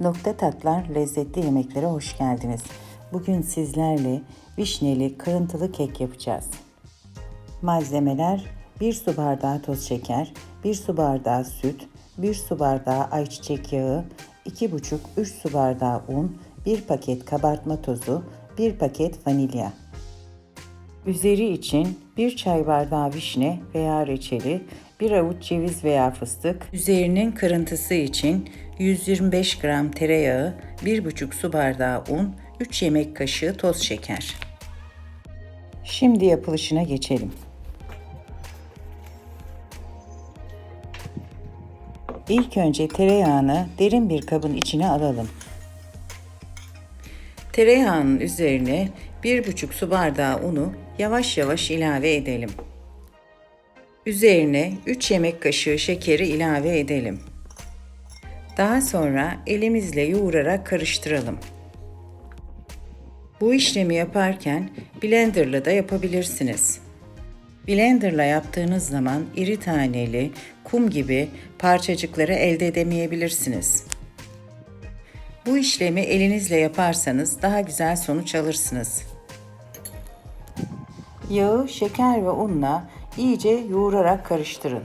Nokta Tatlar lezzetli yemeklere hoş geldiniz. Bugün sizlerle vişneli kırıntılı kek yapacağız. Malzemeler 1 su bardağı toz şeker, 1 su bardağı süt, 1 su bardağı ayçiçek yağı, 2,5-3 su bardağı un, 1 paket kabartma tozu, 1 paket vanilya. Üzeri için 1 çay bardağı vişne veya reçeli, 1 avuç ceviz veya fıstık, üzerinin kırıntısı için 125 gram tereyağı, 1,5 su bardağı un, 3 yemek kaşığı toz şeker. Şimdi yapılışına geçelim. İlk önce tereyağını derin bir kabın içine alalım. Tereyağının üzerine 1,5 su bardağı unu yavaş yavaş ilave edelim. Üzerine 3 yemek kaşığı şekeri ilave edelim. Daha sonra elimizle yoğurarak karıştıralım. Bu işlemi yaparken blenderla da yapabilirsiniz. Blenderla yaptığınız zaman iri taneli, kum gibi parçacıkları elde edemeyebilirsiniz. Bu işlemi elinizle yaparsanız daha güzel sonuç alırsınız. Yağı, şeker ve unla iyice yoğurarak karıştırın.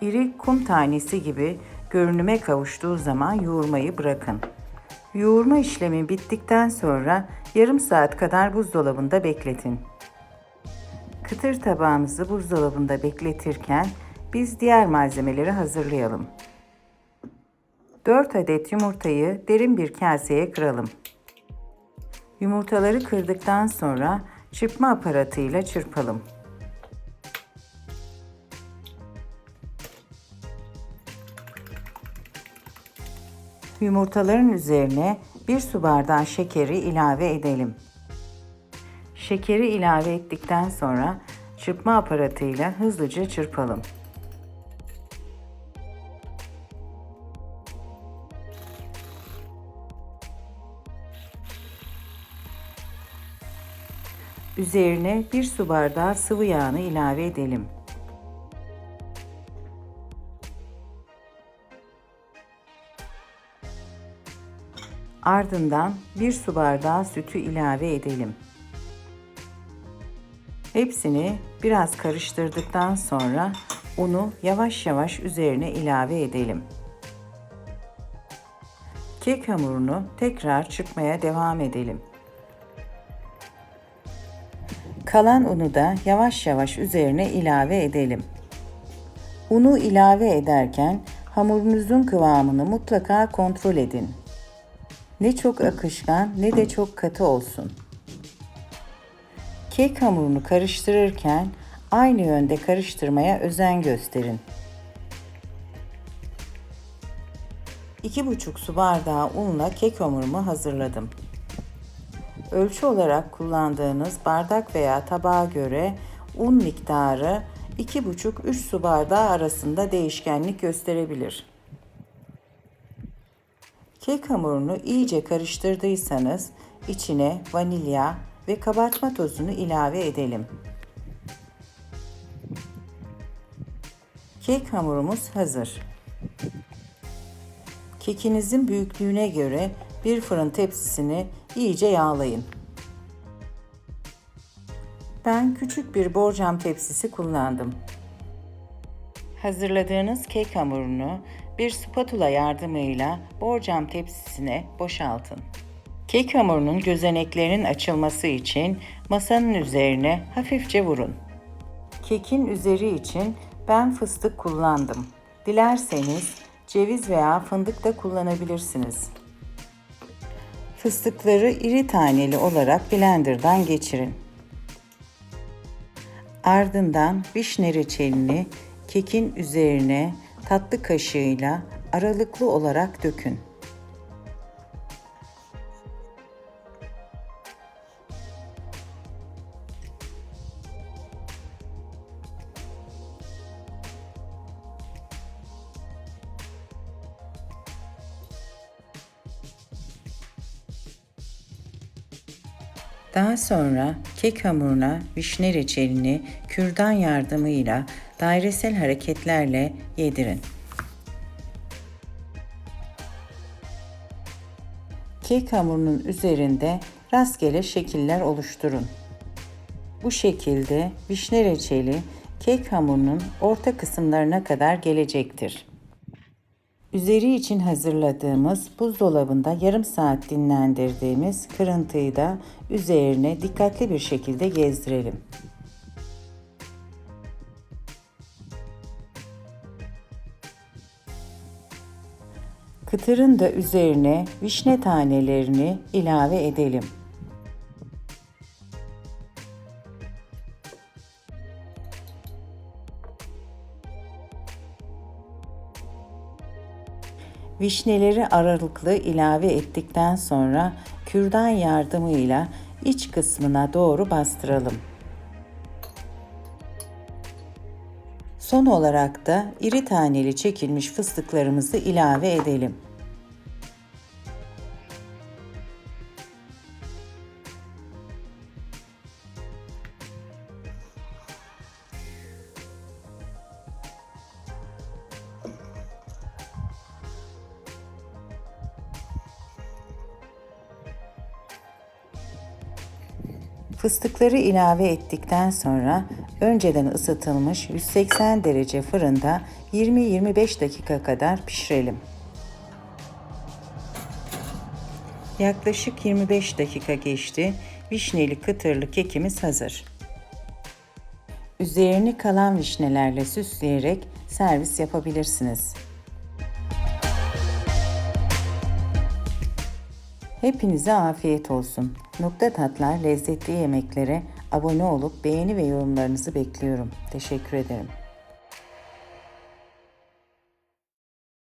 İri kum tanesi gibi görünüme kavuştuğu zaman yoğurmayı bırakın. Yoğurma işlemi bittikten sonra yarım saat kadar buzdolabında bekletin. Kıtır tabağımızı buzdolabında bekletirken biz diğer malzemeleri hazırlayalım. 4 adet yumurtayı derin bir kaseye kıralım. Yumurtaları kırdıktan sonra çırpma aparatıyla çırpalım. Yumurtaların üzerine 1 su bardağı şekeri ilave edelim. Şekeri ilave ettikten sonra çırpma aparatıyla hızlıca çırpalım. Üzerine 1 su bardağı sıvı yağını ilave edelim. Ardından 1 su bardağı sütü ilave edelim. Hepsini biraz karıştırdıktan sonra unu yavaş yavaş üzerine ilave edelim. Kek hamurunu tekrar çırpmaya devam edelim. Kalan unu da yavaş yavaş üzerine ilave edelim. Unu ilave ederken hamurunuzun kıvamını mutlaka kontrol edin. Ne çok akışkan ne de çok katı olsun. Kek hamurunu karıştırırken aynı yönde karıştırmaya özen gösterin. 2,5 su bardağı unla kek hamurumu hazırladım. Ölçü olarak kullandığınız bardak veya tabağa göre un miktarı 2,5-3 su bardağı arasında değişkenlik gösterebilir. Kek hamurunu iyice karıştırdıysanız içine vanilya ve kabartma tozunu ilave edelim. Kek hamurumuz hazır. Kekinizin büyüklüğüne göre bir fırın tepsisini iyice yağlayın. Ben küçük bir borcam tepsisi kullandım. Hazırladığınız kek hamurunu bir spatula yardımıyla borcam tepsisine boşaltın. Kek hamurunun gözeneklerinin açılması için masanın üzerine hafifçe vurun. Kekin üzeri için ben fıstık kullandım. Dilerseniz ceviz veya fındık da kullanabilirsiniz. Fıstıkları iri taneli olarak blenderdan geçirin. Ardından vişne reçelini kekin üzerine tatlı kaşığıyla aralıklı olarak dökün. Daha sonra kek hamuruna vişne reçelini kürdan yardımıyla dairesel hareketlerle yedirin. kek hamurunun üzerinde rastgele şekiller oluşturun. Bu şekilde vişne reçeli kek hamurunun orta kısımlarına kadar gelecektir. Üzeri için hazırladığımız buzdolabında yarım saat dinlendirdiğimiz kırıntıyı da üzerine dikkatli bir şekilde gezdirelim. Kıtırın da üzerine vişne tanelerini ilave edelim. Vişneleri aralıklı ilave ettikten sonra kürdan yardımıyla iç kısmına doğru bastıralım. Son olarak da iri taneli çekilmiş fıstıklarımızı ilave edelim. Fıstıkları ilave ettikten sonra önceden ısıtılmış 180 derece fırında 20-25 dakika kadar pişirelim. Yaklaşık 25 dakika geçti. Vişneli kıtırlı kekimiz hazır. Üzerini kalan vişnelerle süsleyerek servis yapabilirsiniz. Hepinize afiyet olsun. Nokta Tatlar lezzetli yemeklere abone olup beğeni ve yorumlarınızı bekliyorum. Teşekkür ederim.